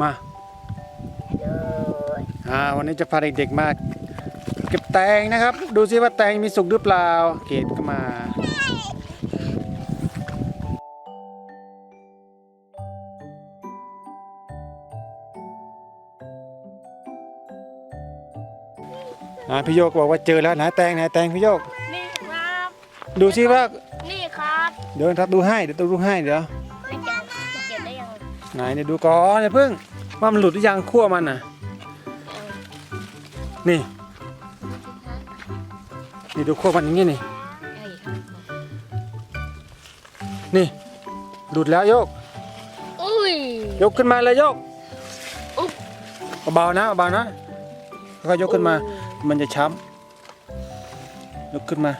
มาอ่าวันนี้จะพาเด็กๆมาเก็บแตงนะครับ ดูซิว่าแตงมีสุกหรือเปล่า เกดก็มาอ่าพี่โยกบอกว่าเจอแล้วไหนแตงไหนแตงพี่โยก นี่ครับ ดูซิว่า นี่ครับ เดี๋ยวครับดูให้เดี๋ยวดูให้เดี๋ยว ไหนเดี๋ยวดูก่อนอย่าเพิ่งว่ามันหลุดหรือยังขั้วมันน่ะ นี่ นี่ดูขั้วมันอย่างนี้นี่ นี่ หลุดแล้วโยก อุ้ยยกขึ้นมาเลยโยกอุ๊บเบาๆนะเบาๆนะแล้วก็ยกขึ้นมา มันจะช้ำยกขึ้นมา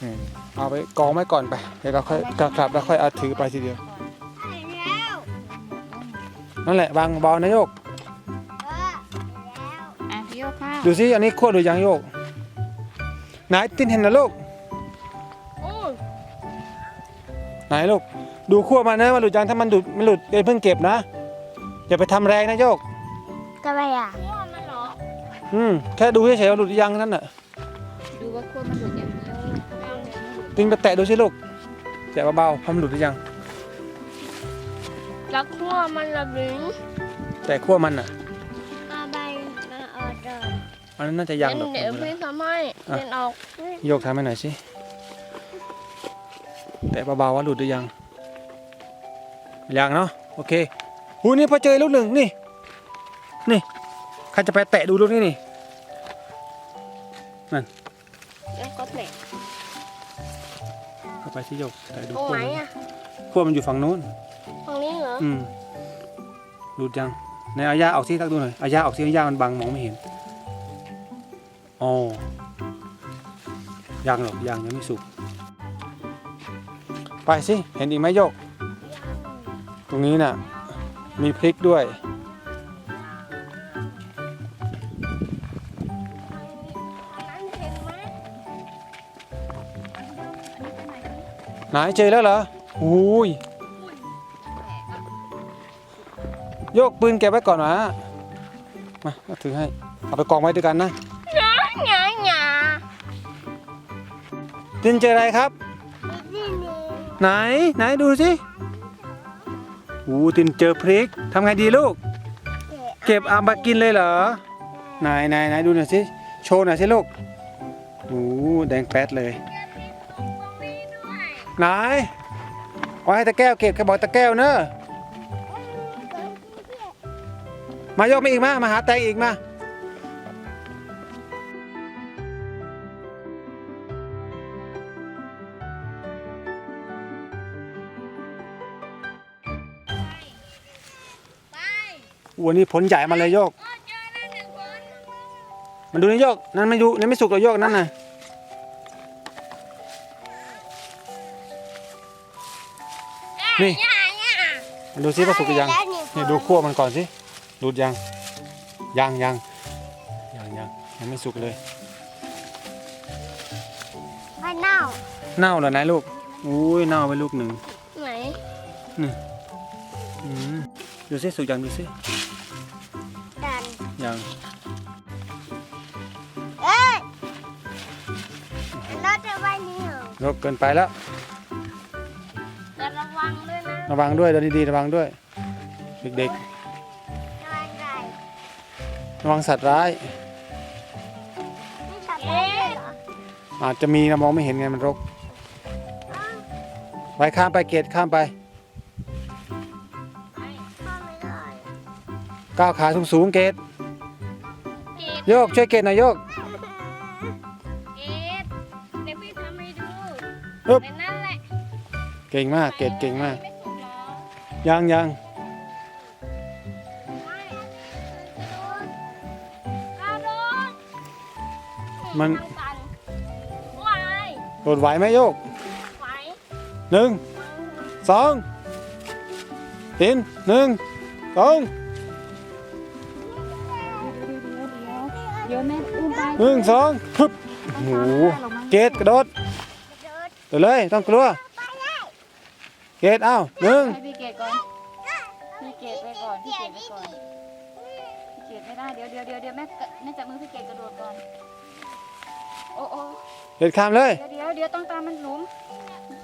อืมเอาไปกองไว้ก่อนไป เดี๋ยวเราค่อยกลับแล้วค่อยเอาถือไปทีเดียว นั่นแหละวางเบานะโยก อะพี่โยกข้าวดูสิอันนี้ขั้วหรือยังโยกไหนตินเห็นนะลูกอู้ไหนลูกดูขั้วมันนะมันหลุดยังถ้ามันหลุดมันหลุดอย่าเพิ่งเก็บนะอย่าไปทำแรงนะโยก ทำไมอะขั้วมันเหรออืมแค่ดูเฉยๆว่าหลุดหรือยังนั่นน่ะดูว่าขั้วมันหลุดยัง ตินไปแตะดูสิลูกแตะเบาๆพอมันหลุดหรือยัง แล้วขั้วมันระบิงแตะขั้วมันอะมาใบมาออเดอร์อันนั้นน่าจะยังหรอกเดี๋ยวพี่ทำให้เดินออกโยกทำให้หน่อยสิแตะเบาๆว่าหลุดหรือยังยังเนาะโอเคหูนี่พอเจอลูกหนึ่งนี่ นี่ใครจะไปแตะดูลูกนี่นี่แล้วก็เตะเข้าไปที่โยกแตะดูตรงขั้วไหนมันอะขั้วมันอยู่ฝั่งนู้นตรงนี้เหร อืมหลุดยังในอายาออกซิทักดูหน่อยอายาออกซิเอายามันบังมองไม่เห็นอ๋อยังหรอกยังยังไม่สุก ไปสิเห็นอีกไหมโยก ตรงนี้น่ะ มีพริกด้วย ไหมไหนเจอแล้วเหรออุ้ย โยกปืนเก็บไว้ก่อนนะมาเอาถือให้ เอาไปกองไว้ด้วยกันนะหนาหนาหนาตินเจออะไรครับ ไหนไหนดูสิอู้ตินเจอพริกทำไงดีลูก เก็บเอามากินเลยเหรอ ไหนไหนไหนดูหน่อยสิ โชว์หน่อยสิลูกอู้แดงแป๊ดเลย ไหนเอาให้ตะแก้วเก็บแค่บอกตะแก้วเนอะ มายกมาอีกมามาหาแตงอีกมาวันนี้ผลใหญ่มาเลยโยก มันดูนี่โยก นั่นไม่ดูนั่นไม่สุกหรอกโยกนั่นน่ะนี่ มันดูซิว่าสุกหรือยัง นี่ดูขั้วมันก่อนสิ ดูดยังยังยังยังยังยังไม่สุกเลย ไปเน่าเน่าเหรอนายลูกอุ้ยเน่าไปลูกหนึ่งไหนอืมดูซิสุกยังดูซิกันยังเอ้ยเราจะไว้นี่เหรอโยกเกินไปแล้ว แต่ระวังด้วยนะ ระวังด้วยเดินดีๆระวังด้วย เด็กระวังไก่ๆ ระวังสัตว์ร้ายไม่ตัดได้เลยเหรออาจจะมีนะมองไม่เห็นไงมันรก ไปข้ามไปเกตข้ามไปเข้าไม่ได้ก้าวขาสูงๆเกตเกดโยกช่วยเกตหน่อยโยก เกดเดี๋ยวพี่ทำให้ดูอึ๊บ ในนั่นแหละเก่งมากเกตเก่งมาก ไม่สุกหรอยังยัง มันสั่นวายโดดไหวไหมโยกไหวหนึ่งสองตินหนึ่งสองเดี๋ยวแม่อุ้มไปหนึ่งสองฮึบโอ้โหเกตกระโดดกระโดดเดี๋ยวเลยต้องกลัวเกเกตเอ้าหนึ่งให้พี่เกดก่อน พี่เกดไปก่อน พี่เกดไปก่อน พี่เกดไม่ได้ เดี๋ยวเดี๋ยวเดี๋ยวเดี๋ยวแม่กะแม่จับมือพี่เกดกระโดดก่อน โอ้โอ้เกตข้ามเลยเดี๋ยวเดี๋ยวเดี๋ยวต้องตามมันหลุม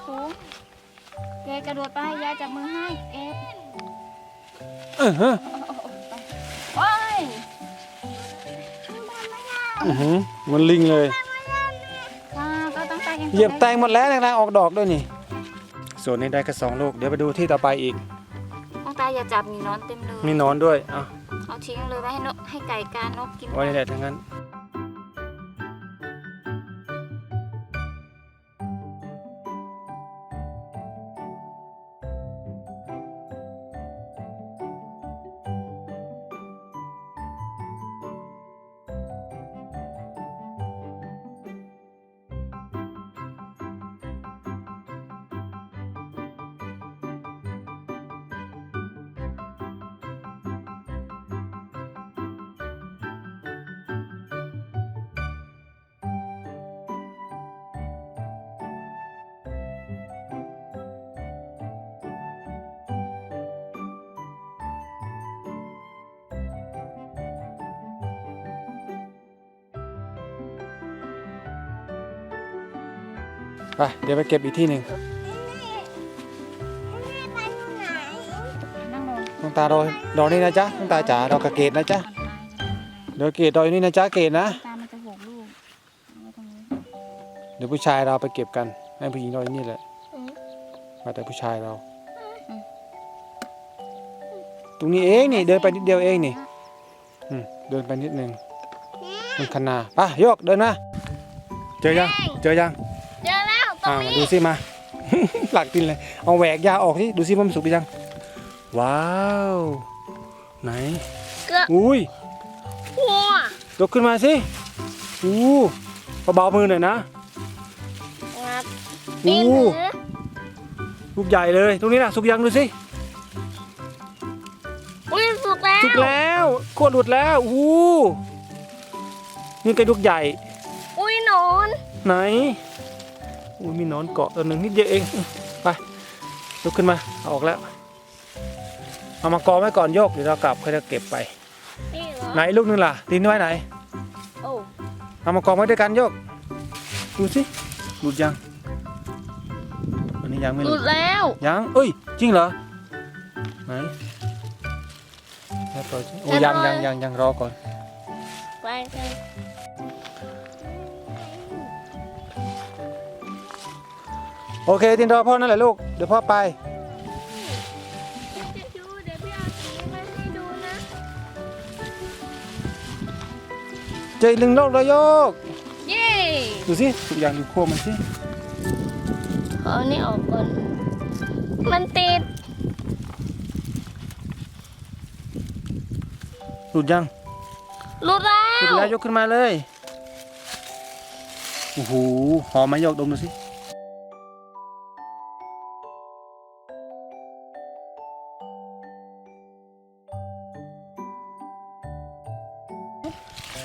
สูงเกดกระโดดไปยายจับมือให้เกดเออฮะโอ้ยอื้อหือมันลิงเลยค่ะก็ต้องตายกันเหยียบแตงหมดแล้วนางๆออกดอกด้วยนี่ส่วนนี้ได้แค่สองลูกเดี๋ยวไปดูที่ต่อไปอีกต้องตายอย่าจับมีนอนเต็มเลยมีหนอนด้วยเอ้าเอาทิ้งเลยไว้ให้นกให้ไก่กานกกินไว้ในแหละทั้งนั้น ไปเดี๋ยวไปเก็บอีกที่หนึ่งนั่งลงต้องตารอรอนี่นะจ๊ะต้องตาจ๋ารอกระเกตนะจ๊ะเดี๋ยวเกตรออยู่นี่นะจ๊ะเกตนะ ตามันจะหกลูกเอาไว้ตรงนี้เดี๋ยวผู้ชายเราไปเก็บกันให้ผู้หญิงรออยู่นี่แหละมาแต่ผู้ชายเรา ตรงนี้เองนี่เดินไปนิดเดียวเองนี่อืมเดินไปนิดนึงมันคันนาไป่ะโยกเดินมาเจอยังเจอยังเจ อแล้วตรงอ่านี้ดูสิมา หลักตินเลย เอาแหวกยาออกที่ดูสิว่ามันสุกหรือยัง ว้าว ไหน เกลือ อุ้ยหัวยกขึ้นมาสิอู้เบาๆมือหน่อยนะ งัดอู้ตีนหรือลูกใหญ่เลยตรงนี้นะสุกยังดูสิ อุ้ยสุกแล้วสุกแล้วโคตรหลุดแล้วอู้นี่กระดูกใหญ่ อุ้ยหนอน ไหน อุ้ยมีหนอนเกาะตัวหนึ่งนิดเดียวเองไปลุกขึ้นมาเอาออกแล้ว เอามากองไว้ก่อนโยกเดี๋ยวเรากลับค่อยจะเก็บไป นี่เหรอไหนลูกนึงล่ะดินไว้ไหน โอ้เอามากองไว้ด้วยกันโยก ดูสิหลุดยังอันนี้ยังไม่หหลุลุดดแล้วยังเอ้ยจริงเหรอไหนแล้วต่อสิโอ้ยังยังยังยังรอก่อน ไปไป โอเคตินรอพ่อนั่นแหละลูก เดี๋ยวพ่อไป จะดูเดี๋ยวพี่เอาสีมาให้ดูนะเจออีกหนึ่งโลกแล้วโยก เย้ดูสิสุกยังดูขั้วมันสิ ขออันนี้ออกก่อน มันติดหลุดยังหลุดแล้หลุดวแล้วยกขึ้นมาเลย โอ้โห หอมไหมโยกดมดูสิ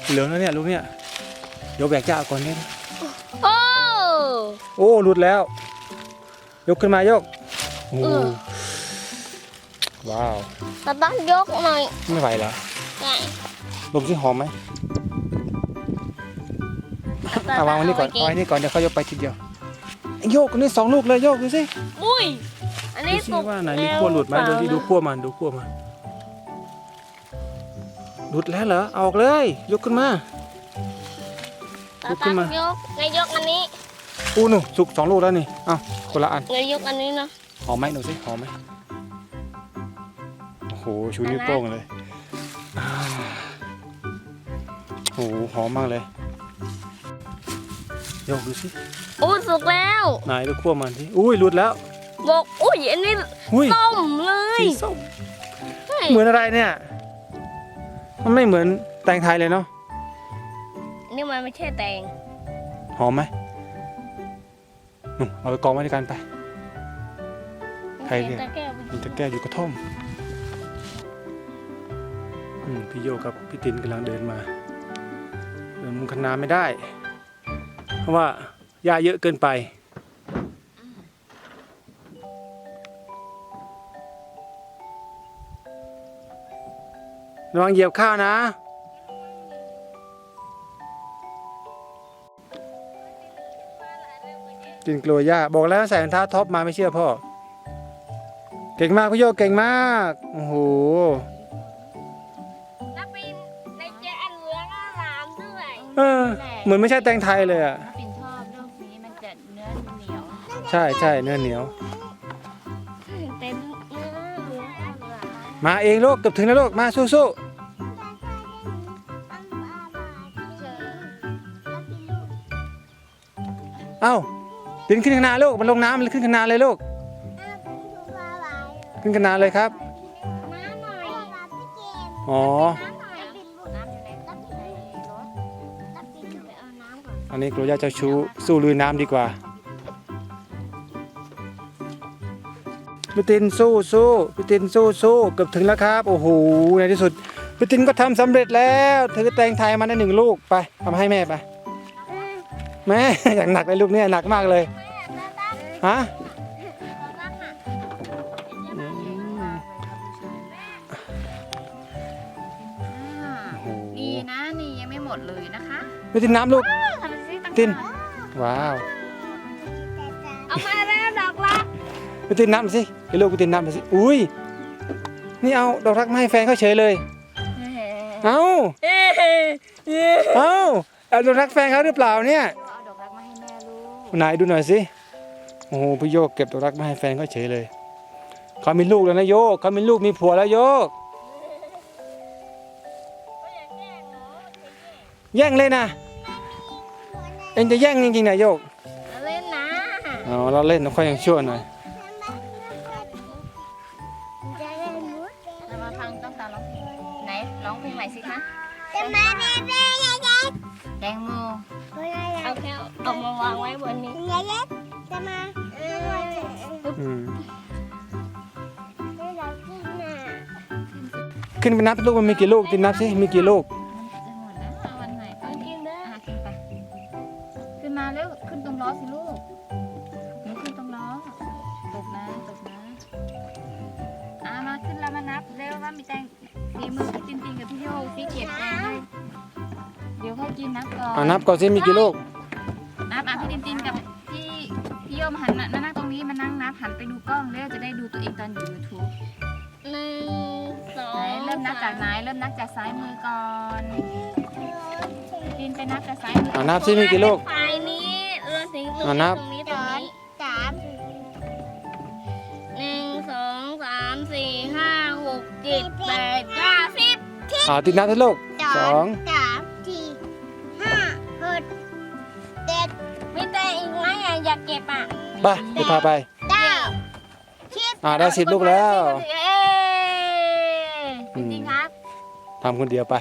เหลืองแล้วเนี่ยลูกเนี่ยเดี๋ยวแบกจ้าก่อนเนี่ยโอ้โอ้หลุดแล้ว ยกขึ้นมายกโอ้เออว้าวเราต้องยกหน่อยไม่ไหวแล้วไงดมสิหอมไหมเอาวางไว้นี่ก่อนเอาไว้นี่ก่อนเดี๋ยวเขายกไปทีเดียวโยกนี่สองลูกเลยโยกดูสิอุ้ยอันดูนี้สิสุกว่าไหนมีขั้วหลุดไหมดูที่ดูขั้วมันดูขั้วมัน หลุดแล้วเหรอเอาออกเลย ยกขึ้นมาเรายกขึ้ต้อนงมา ยกไงยกอันนี้อู้หนูสุกสองลูกแล้วนี่เอาคนละอันไงยกอันนี้เนาะหอมไหมดูสิหอมไหมโอ้โหชูนิ้วโป้งเลยอ่าโอ้โหหอมมากเลยโยกดูสิอุ้ยสุกแล้วไหนดูขั้วมันสิอุ้ยหลุดแล้วบอกอุ้ยอันนี้อุ้ยต้มเลยสีส้มใช่เหมือนอะไรเนี่ย มันไม่เหมือนแตงไทยเลยเนาะนี่มันไม่ใช่แตงหอมไหมนุ่มเอาไปกองไว้ด้วยกันไป ใครเนี่ยตะแก้วไปมีตะแก้วอยู่กระท่อมอืมพี่โยกับพี่ตินกำลังเดินมา เดินมุงคณาไม่ได้ เพราะว่าหญ้าเยอะเกินไป ระวังเหยียบข้าวนะ กินกลัวย่าบอกแล้วใส่รองเท้าท็อปมาไม่เชื่อพ่อ เก่งมากพี่โยกเก่งมาก โอ้โห แล้วปีนในเจ๊อันเหลืองอาหามด้วยเออ เหมือนไม่ใช่แตงไทยเลยอะ ถ้าปิ่นชอบลูกนี้มันจะเนื้อเหนียวใช่ใช่เนื้อเหนียว เต็มเนื้อเหลืองอาหลามมาเองลูกเกือบถึงแล้วลูกมาสู้เจอๆ อ้าปีนขึ้นข้างหน้าลูกมันลงน้ำมันขึ้นข้างหน้าเลยลูกขึ้นข้างหน้าเลยครับน้ำหน่อยอ๋อน้ำหน่อยบินบุกน้ำอยู่ในรับบินในรถรับบินไปเอาน้ำก่อนอันนี้กลัวย่าเจ้าชู้สู้ลุยน้ำดีกว่าพี่ตินสู้สู้พี่ตินสู้สู้เกือบถึงแล้วครับ โอ้โหในที่สุดพี่ตินก็ทำสำเร็จแล้วถือแตงไทยมาได้หนึ่งลูกไปเอามาให้แม่ไป แม่อย่างหนักเลยลูกเนี่ยหนักมากเลยฮะอ่าโอ้โหนี่นะนี่ยังไม่หมดเลยนะคะพี่ตินน้ำลูกทำไปสิตั้งตินหากว้าวเอามาแล้วดอกรักพี่ตินน้ำสิให้ลูกพี่ตินน้ำสิอุ้ยนี่เอาดอกรักมาให้แฟนเขาเฉยเลยเอ้าเอ้าเอาดอกรักแฟนเขาหรือเปล่าเนี่ย ม่ลูกไหนดูหน่อยสิ โอ้โหพี่โยกเก็บดอกรักมาให้แฟนเขาเฉยเลย เขามีลูกแล้วนะโยก เขามีลูกมีผัวแล้วโยก แย่งเลยนะ เอ็งจะแย่งจริงๆนะโยก เล่นนะอ๋อเราเล่นเราค่อยยังชั่วหน่อยจะเล่นมุดเรามาฟังต้องตามร้องเพลงไหนร้องเพลงใหม่สิคะ จะมาเล่นเล่นเล่นเล่นแตงโม ขึ้นไปนับลูกมันมีกี่ลูกตินนับสิมีกี่ลูกจะหมดแล้วเอาวันไหนก็กินได้ขึ้นไปขึ้นมาแล้วขึ้นตรงล้อสิลูกหนูขึ้นตรงล้อตกนะตกนะอะมาขึ้นแล้วมานับเร็วว่ามีแตงฝีมือพี่ตินตินกับพี่โยสีเก็บแตงให้เดี๋ยวค่อยกินนับก่อนอ่านับก่อนสิมีกี่ลูกนับอะพี่ตินตินกับพี่พี่โยมหันมามานั่งตรงนี้มานั่งนับหันไปดูกล้องแล้วจะได้ดูตัวเองตอนอยู่ยูทูบ หนึ่งสอไหนงเริ่มนับจากไหนเริ่มนับจากซ้ายมือก่อนตินไปนับจากซ้ายมืออ่านับสิมีกี่ลูก ฝ่ายนี้เออสิงตรงอะนันี้บตรงนี้ตรงนี้สามหนึ่งสองสามสี่ห้าหกเจ็ดแปดเก้าสิบอ่าตินนับสิลูกสองสามสี่ห้าหกเจ็ดมีแต่อีกไหมอะอยากเก็บอะไปเดี๋ยวพาไปเก้าสิบอ่าได้สิบลูกแล้ว เทำคนเดียวไป